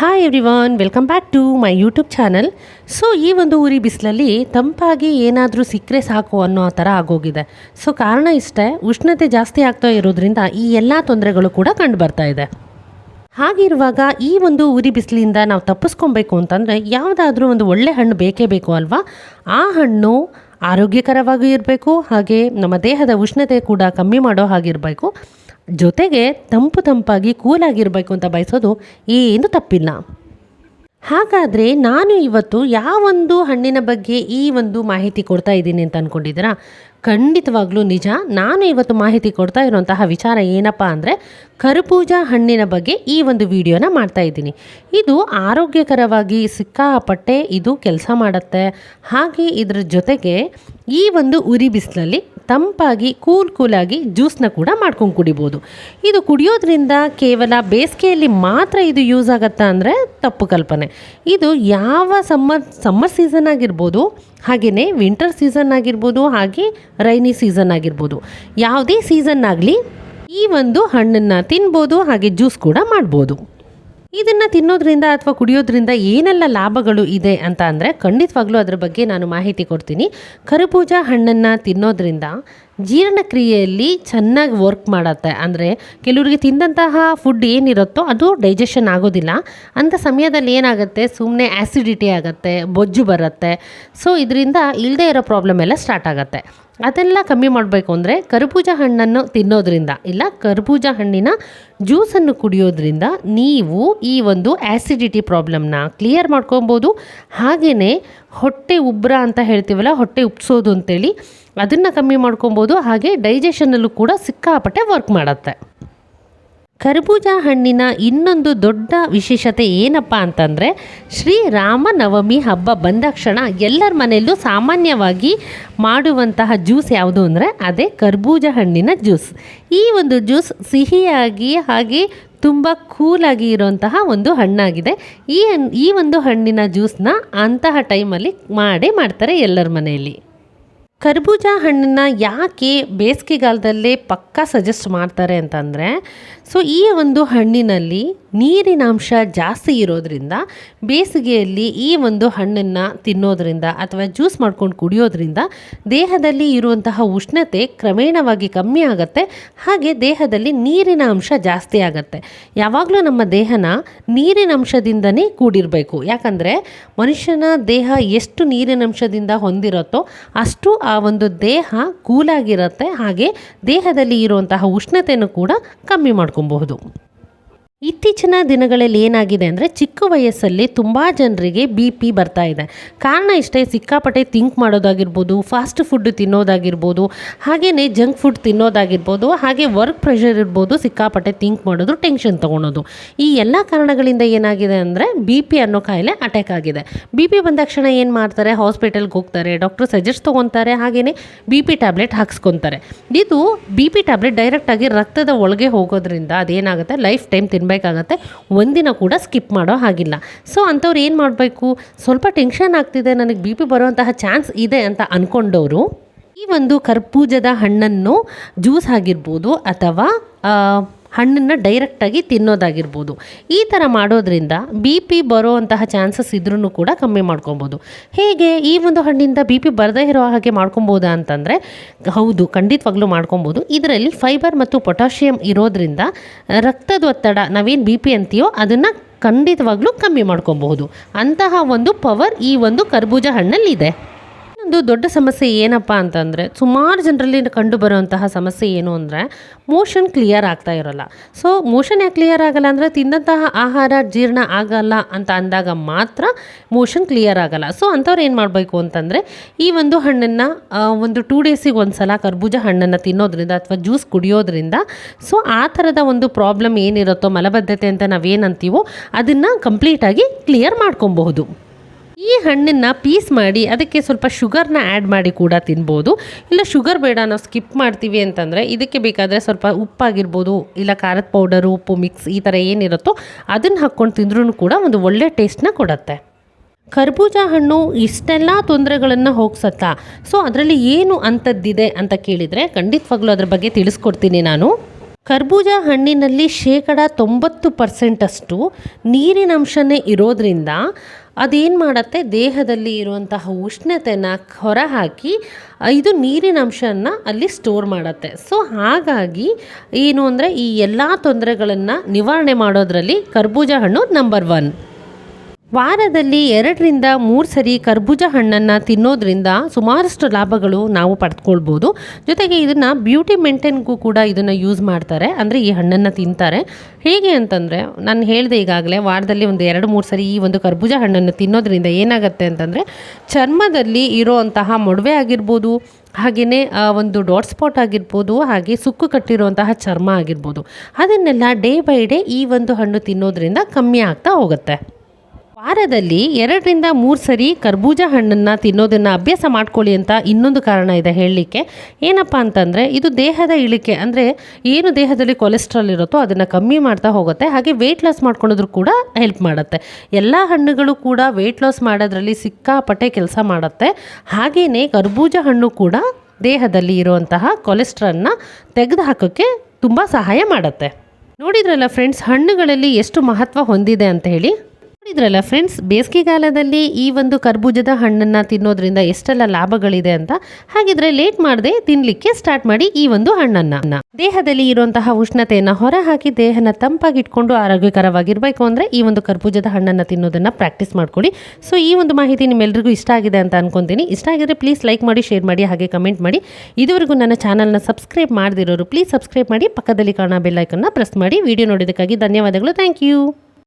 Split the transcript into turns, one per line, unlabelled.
Hi everyone welcome back to my YouTube channel so ಈ ಒಂದು ಊರಿ ಬಿಸಿಲಲ್ಲಿ ತಂಪಾಗಿ ಏನಾದರೂ ಸಿಕ್ಕರೆ ಸಾಕು ಅನ್ನೋ ಥರ ಆಗೋಗಿದೆ. ಸೊ ಕಾರಣ ಇಷ್ಟೇ, ಉಷ್ಣತೆ ಜಾಸ್ತಿ ಆಗ್ತಾ ಇರೋದ್ರಿಂದ ಈ ಎಲ್ಲ ತೊಂದರೆಗಳು ಕೂಡ ಕಂಡು ಬರ್ತಾ ಇದೆ. ಹಾಗಿರುವಾಗ ಈ ಒಂದು ಉರಿ ಬಿಸಿಲಿಂದ ನಾವು ತಪ್ಪಿಸ್ಕೊಬೇಕು ಅಂತಂದರೆ ಯಾವುದಾದ್ರೂ ಒಂದು ಒಳ್ಳೆ ಹಣ್ಣು ಬೇಕೇ ಬೇಕು ಅಲ್ವಾ? ಆ ಹಣ್ಣು ಆರೋಗ್ಯಕರವಾಗಿ ಇರಬೇಕು, ಹಾಗೆ ನಮ್ಮ ದೇಹದ ಉಷ್ಣತೆ ಕೂಡ ಕಮ್ಮಿ ಮಾಡೋ ಹಾಗಿರಬೇಕು ಜೊತೆಗೆ ತಂಪು ತಂಪಾಗಿ ಕೂಲಾಗಿರಬೇಕು ಅಂತ ಬಯಸೋದು ಏನು ತಪ್ಪಿಲ್ಲ. ಹಾಗಾದರೆ ನಾನು ಇವತ್ತು ಯಾವೊಂದು ಹಣ್ಣಿನ ಬಗ್ಗೆ ಈ ಒಂದು ಮಾಹಿತಿ ಕೊಡ್ತಾ ಇದ್ದೀನಿ ಅಂತ ಅಂದ್ಕೊಂಡಿದ್ದೀರಾ ಖಂಡಿತವಾಗ್ಲೂ ನಿಜ. ನಾನು ಇವತ್ತು ಮಾಹಿತಿ ಕೊಡ್ತಾ ಇರುವಂತಹ ವಿಚಾರ ಏನಪ್ಪ ಅಂದರೆ ಕರ್ಬೂಜ ಹಣ್ಣಿನ ಬಗ್ಗೆ ಈ ಒಂದು ವಿಡಿಯೋನ ಮಾಡ್ತಾ ಇದ್ದೀನಿ. ಇದು ಆರೋಗ್ಯಕರವಾಗಿ ಸಿಕ್ಕಾಪಟ್ಟೆ ಇದು ಕೆಲಸ ಮಾಡುತ್ತೆ. ಹಾಗೆ ಇದ್ರ ಜೊತೆಗೆ ಈ ಒಂದು ಉರಿ ಬಿಸಿಲಲ್ಲಿ ತಂಪಾಗಿ, ಕೂಲ್, ಕೂಲಾಗಿ ಜ್ಯೂಸ್ನ ಕೂಡ ಮಾಡ್ಕೊಂಡು ಕುಡಿಬೋದು. ಇದು ಕುಡಿಯೋದ್ರಿಂದ ಕೇವಲ ಬೇಸಿಗೆಯಲ್ಲಿ ಮಾತ್ರ ಇದು ಯೂಸ್ ಆಗುತ್ತಾ ಅಂದರೆ ತಪ್ಪು ಕಲ್ಪನೆ. ಇದು ಯಾವ ಸಮ್ಮರ್ ಸಮ್ಮರ್ ಸೀಸನ್ ಆಗಿರ್ಬೋದು ಹಾಗೆಯೇ ವಿಂಟರ್ ಸೀಸನ್ ಆಗಿರ್ಬೋದು, ಹಾಗೆ ರೈನಿ ಸೀಸನ್ ಆಗಿರ್ಬೋದು. ಯಾವುದೇ ಸೀಸನ್ ಆಗಲಿ ಈ ಒಂದು ಹಣ್ಣನ್ನು ತಿನ್ಬೋದು, ಹಾಗೆ ಜ್ಯೂಸ್ ಕೂಡ ಮಾಡ್ಬೋದು. ಇದನ್ನು ತಿನ್ನೋದ್ರಿಂದ ಅಥವಾ ಕುಡಿಯೋದ್ರಿಂದ ಏನೆಲ್ಲ ಲಾಭಗಳು ಇದೆ ಅಂತ ಅಂದರೆ ಖಂಡಿತವಾಗ್ಲೂ ಅದ್ರ ಬಗ್ಗೆ ನಾನು ಮಾಹಿತಿ ಕೊಡ್ತೀನಿ. ಕರ್ಬೂಜ ಹಣ್ಣನ್ನು ತಿನ್ನೋದ್ರಿಂದ ಜೀರ್ಣಕ್ರಿಯೆಯಲ್ಲಿ ಚೆನ್ನಾಗಿ ವರ್ಕ್ ಮಾಡುತ್ತೆ. ಅಂದರೆ ಕೆಲವರಿಗೆ ತಿಂದಂತಹ ಫುಡ್ ಏನಿರುತ್ತೋ ಅದು ಡೈಜೆಷನ್ ಆಗೋದಿಲ್ಲ. ಅಂಥ ಸಮಯದಲ್ಲಿ ಏನಾಗುತ್ತೆ? ಸುಮ್ಮನೆ ಆ್ಯಸಿಡಿಟಿ ಆಗುತ್ತೆ, ಬೊಜ್ಜು ಬರುತ್ತೆ. ಸೊ ಇದರಿಂದ ಇಲ್ಲದೇ ಇರೋ ಪ್ರಾಬ್ಲಮ್ ಎಲ್ಲ ಸ್ಟಾರ್ಟ್ ಆಗುತ್ತೆ. ಅದೆಲ್ಲ ಕಮ್ಮಿ ಮಾಡಬೇಕು ಅಂದರೆ ಕರ್ಬೂಜ ಹಣ್ಣನ್ನು ತಿನ್ನೋದ್ರಿಂದ ಇಲ್ಲ ಕರ್ಬೂಜ ಹಣ್ಣಿನ ಜ್ಯೂಸನ್ನು ಕುಡಿಯೋದ್ರಿಂದ ನೀವು ಈ ಒಂದು ಆ್ಯಸಿಡಿಟಿ ಪ್ರಾಬ್ಲಮ್ನ ಕ್ಲಿಯರ್ ಮಾಡ್ಕೊಬೋದು. ಹಾಗೆಯೇ ಹೊಟ್ಟೆ ಉಬ್ಬರ ಅಂತ ಹೇಳ್ತೀವಲ್ಲ, ಹೊಟ್ಟೆ ಉಪ್ಸೋದು ಅಂತೇಳಿ ಅದನ್ನು ಕಮ್ಮಿ ಮಾಡ್ಕೊಬೋದು. ಹಾಗೆ ಡೈಜೆಷನಲ್ಲೂ ಕೂಡ ಸಿಕ್ಕಾಪಟ್ಟೆ ವರ್ಕ್ ಮಾಡುತ್ತೆ. ಕರ್ಬೂಜ ಹಣ್ಣಿನ ಇನ್ನೊಂದು ದೊಡ್ಡ ವಿಶೇಷತೆ ಏನಪ್ಪ ಅಂತಂದರೆ ಶ್ರೀರಾಮನವಮಿ ಹಬ್ಬ ಬಂದಕ್ಷಣ ಎಲ್ಲರ ಮನೆಯಲ್ಲೂ ಸಾಮಾನ್ಯವಾಗಿ ಮಾಡುವಂತಹ ಜ್ಯೂಸ್ ಯಾವುದು ಅಂದರೆ, ಅದೇ ಕರ್ಬೂಜ ಹಣ್ಣಿನ ಜ್ಯೂಸ್. ಈ ಒಂದು ಜ್ಯೂಸ್ ಸಿಹಿಯಾಗಿ ಹಾಗೆ ತುಂಬ ಕೂಲಾಗಿ ಇರುವಂತಹ ಒಂದು ಹಣ್ಣಾಗಿದೆ. ಈ ಈ ಒಂದು ಹಣ್ಣಿನ ಜ್ಯೂಸ್ನ ಅಂತಹ ಟೈಮಲ್ಲಿ ಮಾಡೇ ಮಾಡ್ತಾರೆ ಎಲ್ಲರ ಮನೆಯಲ್ಲಿ. ಕರ್ಬೂಜ ಹಣ್ಣನ್ನು ಯಾಕೆ ಬೇಸಿಗೆಗಾಲದಲ್ಲೇ ಪಕ್ಕಾ ಸಜೆಸ್ಟ್ ಮಾಡ್ತಾರೆ ಅಂತಂದರೆ ಸೊ ಈ ಒಂದು ಹಣ್ಣಿನಲ್ಲಿ ನೀರಿನಾಂಶ ಜಾಸ್ತಿ ಇರೋದ್ರಿಂದ ಬೇಸಿಗೆಯಲ್ಲಿ ಈ ಒಂದು ಹಣ್ಣನ್ನು ತಿನ್ನೋದ್ರಿಂದ ಅಥವಾ ಜ್ಯೂಸ್ ಮಾಡ್ಕೊಂಡು ಕುಡಿಯೋದ್ರಿಂದ ದೇಹದಲ್ಲಿ ಇರುವಂತಹ ಉಷ್ಣತೆ ಕ್ರಮೇಣವಾಗಿ ಕಮ್ಮಿ ಆಗುತ್ತೆ. ಹಾಗೆ ದೇಹದಲ್ಲಿ ನೀರಿನ ಅಂಶ ಜಾಸ್ತಿ ಆಗುತ್ತೆ. ಯಾವಾಗಲೂ ನಮ್ಮ ದೇಹನ ನೀರಿನ ಅಂಶದಿಂದನೇ ಕೂಡಿರಬೇಕು. ಯಾಕಂದರೆ ಮನುಷ್ಯನ ದೇಹ ಎಷ್ಟು ನೀರಿನ ಅಂಶದಿಂದ ಹೊಂದಿರುತ್ತೋ ಅಷ್ಟು ಆ ಒಂದು ದೇಹ ಕೂಲಾಗಿರುತ್ತೆ. ಹಾಗೆ ದೇಹದಲ್ಲಿ ಇರುವಂತಹ ಉಷ್ಣತೆಯನ್ನು ಕೂಡ ಕಮ್ಮಿ ಮಾಡ್ಕೊಬಹುದು. ಇತ್ತೀಚಿನ ದಿನಗಳಲ್ಲಿ ಏನಾಗಿದೆ ಅಂದರೆ ಚಿಕ್ಕ ವಯಸ್ಸಲ್ಲಿ ತುಂಬ ಜನರಿಗೆ ಬಿ ಪಿ ಬರ್ತಾ ಇದೆ. ಕಾರಣ ಇಷ್ಟೇ, ಸಿಕ್ಕಾಪಟ್ಟೆ ಥಿಂಕ್ ಮಾಡೋದಾಗಿರ್ಬೋದು ಫಾಸ್ಟ್ ಫುಡ್ ತಿನ್ನೋದಾಗಿರ್ಬೋದು ಹಾಗೆಯೇ ಜಂಕ್ ಫುಡ್ ತಿನ್ನೋದಾಗಿರ್ಬೋದು, ಹಾಗೆ ವರ್ಕ್ ಪ್ರೆಷರ್ ಇರ್ಬೋದು, ಸಿಕ್ಕಾಪಟ್ಟೆ ಥಿಂಕ್ ಮಾಡೋದು ಟೆನ್ಷನ್ ತೊಗೊಳೋದು. ಈ ಎಲ್ಲ ಕಾರಣಗಳಿಂದ ಏನಾಗಿದೆ ಅಂದರೆ ಬಿ ಪಿ ಅನ್ನೋ ಕಾಯಿಲೆ ಅಟ್ಯಾಕ್ ಆಗಿದೆ. ಬಿ ಪಿ ಬಂದ ತಕ್ಷಣ ಏನು ಮಾಡ್ತಾರೆ? ಹಾಸ್ಪಿಟಲ್ಗೆ ಹೋಗ್ತಾರೆ ಡಾಕ್ಟರ್ ಸಜೆಸ್ಟ್ ತೊಗೊತಾರೆ ಹಾಗೆಯೇ ಬಿ ಪಿ ಟ್ಯಾಬ್ಲೆಟ್ ಹಾಕ್ಸ್ಕೊತಾರೆ. ಇದು ಬಿ ಪಿ ಟ್ಯಾಬ್ಲೆಟ್ ಡೈರೆಕ್ಟಾಗಿ ರಕ್ತದ ಒಳಗೆ ಹೋಗೋದ್ರಿಂದ ಅದೇನಾಗುತ್ತೆ? ಲೈಫ್ ಟೈಮ್ ತಿನ್ನಬೇಕಾಗತ್ತೆ ಒಂದಿನ ಕೂಡ ಸ್ಕಿಪ್ ಮಾಡೋ ಹಾಗಿಲ್ಲ. ಸೊ ಅಂಥವ್ರು ಏನು ಮಾಡಬೇಕು? ಸ್ವಲ್ಪ ಟೆನ್ಷನ್ ಆಗ್ತಿದೆ, ನನಗೆ ಬಿ ಪಿ ಬರುವಂತಹ ಚಾನ್ಸ್ ಇದೆ ಅಂತ ಅಂದ್ಕೊಂಡವರು ಈ ಒಂದು ಕರ್ಬೂಜದ ಹಣ್ಣನ್ನು ಜ್ಯೂಸ್ ಆಗಿರ್ಬೋದು ಅಥವಾ ಹಣ್ಣನ್ನು ಡೈರೆಕ್ಟಾಗಿ ತಿನ್ನೋದಾಗಿರ್ಬೋದು. ಈ ಥರ ಮಾಡೋದ್ರಿಂದ ಬಿ ಪಿ ಬರೋವಂತಹ ಚಾನ್ಸಸ್ ಇದ್ರೂ ಕೂಡ ಕಮ್ಮಿ ಮಾಡ್ಕೊಬೋದು. ಹೇಗೆ ಈ ಒಂದು ಹಣ್ಣಿಂದ ಬಿ ಪಿ ಬರದೇ ಇರೋ ಹಾಗೆ ಮಾಡ್ಕೊಬೋದಾ ಅಂತಂದರೆ, ಹೌದು, ಖಂಡಿತವಾಗ್ಲೂ ಮಾಡ್ಕೊಬೋದು. ಇದರಲ್ಲಿ ಫೈಬರ್ ಮತ್ತು ಪೊಟ್ಯಾಷಿಯಮ್ ಇರೋದ್ರಿಂದ ರಕ್ತದೊತ್ತಡ ನಾವೇನು ಬಿ ಪಿ ಅಂತೀಯೋ ಅದನ್ನು ಖಂಡಿತವಾಗ್ಲೂ ಕಮ್ಮಿ ಮಾಡ್ಕೊಬಹುದು. ಅಂತಹ ಒಂದು ಪವರ್ ಈ ಒಂದು ಕರ್ಬೂಜ ಹಣ್ಣಲ್ಲಿದೆ. ಒಂದು ದೊಡ್ಡ ಸಮಸ್ಯೆ ಏನಪ್ಪ ಅಂತಂದರೆ ಸುಮಾರು ಜನರಲ್ಲಿ ಕಂಡು ಬರುವಂತಹ ಸಮಸ್ಯೆ ಏನು ಅಂದರೆ ಮೋಷನ್ ಕ್ಲಿಯರ್ ಆಗ್ತಾ ಇರೋಲ್ಲ. ಸೊ ಮೋಷನ್ ಯಾಕೆ ಕ್ಲಿಯರ್ ಆಗಲ್ಲ ಅಂದರೆ ತಿಂದಂತಹ ಆಹಾರ ಜೀರ್ಣ ಆಗಲ್ಲ ಅಂತ ಅಂದಾಗ ಮಾತ್ರ ಮೋಷನ್ ಕ್ಲಿಯರ್ ಆಗಲ್ಲ. ಸೊ ಅಂಥವ್ರು ಏನು ಮಾಡಬೇಕು ಅಂತಂದರೆ ಈ ಒಂದು ಹಣ್ಣನ್ನು ಒಂದು ಟೂ ಡೇಸಿಗೆ ಒಂದು ಸಲ ಕರ್ಬೂಜ ಹಣ್ಣನ್ನು ತಿನ್ನೋದ್ರಿಂದ ಅಥವಾ ಜ್ಯೂಸ್ ಕುಡಿಯೋದ್ರಿಂದ ಸೊ ಆ ಥರದ ಒಂದು ಪ್ರಾಬ್ಲಮ್ ಏನಿರುತ್ತೋ ಮಲಬದ್ಧತೆ ಅಂತ ನಾವೇನಂತೀವೋ ಅದನ್ನು ಕಂಪ್ಲೀಟಾಗಿ ಕ್ಲಿಯರ್ ಮಾಡ್ಕೊಬಹುದು. ಈ ಹಣ್ಣನ್ನ ಪೀಸ್ ಮಾಡಿ ಅದಕ್ಕೆ ಸ್ವಲ್ಪ ಶುಗರ್ನ ಆ್ಯಡ್ ಮಾಡಿ ಕೂಡ ತಿನ್ಬೋದು. ಇಲ್ಲ ಶುಗರ್ ಬೇಡ, ನಾವು ಸ್ಕಿಪ್ ಮಾಡ್ತೀವಿ ಅಂತಂದರೆ ಇದಕ್ಕೆ ಬೇಕಾದರೆ ಸ್ವಲ್ಪ ಉಪ್ಪಾಗಿರ್ಬೋದು, ಇಲ್ಲ ಖಾರದ ಪೌಡರು ಉಪ್ಪು ಮಿಕ್ಸ್ ಈ ಥರ ಏನಿರುತ್ತೋ ಅದನ್ನು ಹಾಕ್ಕೊಂಡು ತಿಂದ್ರೂ ಕೂಡ ಒಂದು ಒಳ್ಳೆ ಟೇಸ್ಟ್ನ ಕೊಡುತ್ತೆ. ಕರ್ಬೂಜ ಹಣ್ಣು ಇಷ್ಟೆಲ್ಲ ತೊಂದರೆಗಳನ್ನು ಹೋಗ್ಸತ್ತಾ. ಸೊ ಅದರಲ್ಲಿ ಏನು ಅಂಥದ್ದಿದೆ ಅಂತ ಕೇಳಿದರೆ ಖಂಡಿತವಾಗ್ಲೂ ಅದ್ರ ಬಗ್ಗೆ ತಿಳಿಸ್ಕೊಡ್ತೀನಿ ನಾನು. ಕರ್ಬೂಜ ಹಣ್ಣಿನಲ್ಲಿ ಶೇಕಡ ತೊಂಬತ್ತು ಪರ್ಸೆಂಟಷ್ಟು ನೀರಿನಂಶನೇ ಇರೋದ್ರಿಂದ ಅದೇನು ಮಾಡುತ್ತೆ? ದೇಹದಲ್ಲಿ ಇರುವಂತಹ ಉಷ್ಣತೆನ ಹೊರಹಾಕಿ ಇದು ನೀರಿನಂಶನ ಅಲ್ಲಿ ಸ್ಟೋರ್ ಮಾಡುತ್ತೆ. ಸೊ ಹಾಗಾಗಿ ಏನು ಅಂದರೆ ಈ ಎಲ್ಲ ತೊಂದರೆಗಳನ್ನು ನಿವಾರಣೆ ಮಾಡೋದರಲ್ಲಿ ಕರ್ಬೂಜ ಹಣ್ಣು ನಂಬರ್ ಒನ್ ವಾರದಲ್ಲಿ ಎರಡರಿಂದ ಮೂರು ಸರಿ ಕರ್ಬೂಜ ಹಣ್ಣನ್ನು ತಿನ್ನೋದ್ರಿಂದ ಸುಮಾರಷ್ಟು ಲಾಭಗಳು ನಾವು ಪಡೆದುಕೊಳ್ಬೋದು ಜೊತೆಗೆ ಇದನ್ನು ಬ್ಯೂಟಿ ಮೇಂಟೈನ್ಗೂ ಕೂಡ ಇದನ್ನು ಯೂಸ್ ಮಾಡ್ತಾರೆ. ಅಂದರೆ ಈ ಹಣ್ಣನ್ನು ತಿಂತಾರೆ. ಹೇಗೆ ಅಂತಂದರೆ, ನಾನು ಹೇಳಿದೆ ಈಗಾಗಲೇ ವಾರದಲ್ಲಿ ಒಂದು ಎರಡು ಮೂರು ಸರಿ ಈ ಒಂದು ಕರ್ಬೂಜ ಹಣ್ಣನ್ನು ತಿನ್ನೋದ್ರಿಂದ ಏನಾಗುತ್ತೆ ಅಂತಂದರೆ, ಚರ್ಮದಲ್ಲಿ ಇರೋವಂತಹ ಮೊಡವೆ ಆಗಿರ್ಬೋದು ಹಾಗೆಯೇ ಒಂದು ಡಾಟ್ ಸ್ಪಾಟ್ ಆಗಿರ್ಬೋದು, ಹಾಗೆ ಸುಕ್ಕು ಕಟ್ಟಿರುವಂತಹ ಚರ್ಮ ಆಗಿರ್ಬೋದು. ಅದನ್ನೆಲ್ಲ ಡೇ ಬೈ ಡೇ ಈ ಒಂದು ಹಣ್ಣು ತಿನ್ನೋದ್ರಿಂದ ಕಮ್ಮಿ ಆಗ್ತಾ ಹೋಗುತ್ತೆ. ವಾರದಲ್ಲಿ ಎರಡರಿಂದ ಮೂರು ಸರಿ ಕರ್ಬೂಜ ಹಣ್ಣನ್ನು ತಿನ್ನೋದನ್ನು ಅಭ್ಯಾಸ ಮಾಡ್ಕೊಳ್ಳಿ ಅಂತ ಇನ್ನೊಂದು ಕಾರಣ ಇದೆ ಹೇಳಲಿಕ್ಕೆ. ಏನಪ್ಪ ಅಂತಂದರೆ, ಇದು ದೇಹದ ಇಳಿಕೆ, ಅಂದರೆ ಏನು ದೇಹದಲ್ಲಿ ಕೊಲೆಸ್ಟ್ರಾಲ್ ಇರುತ್ತೋ ಅದನ್ನು ಕಮ್ಮಿ ಮಾಡ್ತಾ ಹೋಗುತ್ತೆ, ಹಾಗೆ ವೆಯ್ಟ್ ಲಾಸ್ ಮಾಡ್ಕೊಳ್ಳೋದ್ರು ಕೂಡ ಹೆಲ್ಪ್ ಮಾಡುತ್ತೆ. ಎಲ್ಲ ಹಣ್ಣುಗಳು ಕೂಡ ವೆಯ್ಟ್ ಲಾಸ್ ಮಾಡೋದ್ರಲ್ಲಿ ಸಿಕ್ಕಾಪಟ್ಟೆ ಕೆಲಸ ಮಾಡುತ್ತೆ. ಹಾಗೆಯೇ ಕರ್ಬೂಜ ಹಣ್ಣು ಕೂಡ ದೇಹದಲ್ಲಿ ಇರುವಂತಹ ಕೊಲೆಸ್ಟ್ರಾಲ್ನ ತೆಗೆದು ಹಾಕೋಕ್ಕೆ ತುಂಬ ಸಹಾಯ ಮಾಡುತ್ತೆ. ನೋಡಿದ್ರಲ್ಲ ಫ್ರೆಂಡ್ಸ್ ಹಣ್ಣುಗಳಲ್ಲಿ ಎಷ್ಟು ಮಹತ್ವ ಹೊಂದಿದೆ ಅಂತ ಹೇಳಿ? ನೋಡಿದ್ರಲ್ಲ ಫ್ರೆಂಡ್ಸ್ ಬೇಸಿಗೆಗಾಲದಲ್ಲಿ ಈ ಒಂದು ಕರ್ಬೂಜದ ಹಣ್ಣನ್ನು ತಿನ್ನೋದ್ರಿಂದ ಎಷ್ಟೆಲ್ಲ ಲಾಭಗಳಿದೆ ಅಂತ? ಹಾಗಿದ್ರೆ ಲೇಟ್ ಮಾಡದೆ ತಿನ್ನಲಿಕ್ಕೆ ಸ್ಟಾರ್ಟ್ ಮಾಡಿ ಈ ಒಂದು ಹಣ್ಣನ್ನ. ದೇಹದಲ್ಲಿ ಇರುವಂತಹ ಉಷ್ಣತೆಯನ್ನು ಹೊರಹಾಕಿ ದೇಹನ ತಂಪಾಗಿ ಇಟ್ಕೊಂಡು ಆರೋಗ್ಯಕರವಾಗಿರಬೇಕು ಅಂದರೆ ಈ ಒಂದು ಕರ್ಬೂಜದ ಹಣ್ಣನ್ನು ತಿನ್ನೋದನ್ನ ಪ್ರಾಕ್ಟೀಸ್ ಮಾಡ್ಕೊಳ್ಳಿ. ಸೊ ಈ ಒಂದು ಮಾಹಿತಿ ನಿಮ್ಮೆಲ್ಲರಿಗೂ ಇಷ್ಟ ಆಗಿದೆ ಅಂತ ಅನ್ಕೊಂತೀನಿ. ಇಷ್ಟ ಆಗಿದ್ರೆ ಪ್ಲೀಸ್ ಲೈಕ್ ಮಾಡಿ ಶೇರ್ ಮಾಡಿ, ಹಾಗೆ ಕಮೆಂಟ್ ಮಾಡಿ. ಇದುವರೆಗೂ ನನ್ನ ಚಾನಲ್ನ ಸಬ್ಸ್ಕ್ರೈಬ್ ಮಾಡದಿರೋರು ಪ್ಲೀಸ್ ಸಬ್ಸ್ಕ್ರೈಬ್ ಮಾಡಿ. ಪಕ್ಕದಲ್ಲಿ ಕಾಣೋ ಬೆಲ್ಲೈಕನ್ನ ಪ್ರೆಸ್ ಮಾಡಿ. ವಿಡಿಯೋ ನೋಡೋದಕ್ಕಾಗಿ ಧನ್ಯವಾದಗಳು. Thank you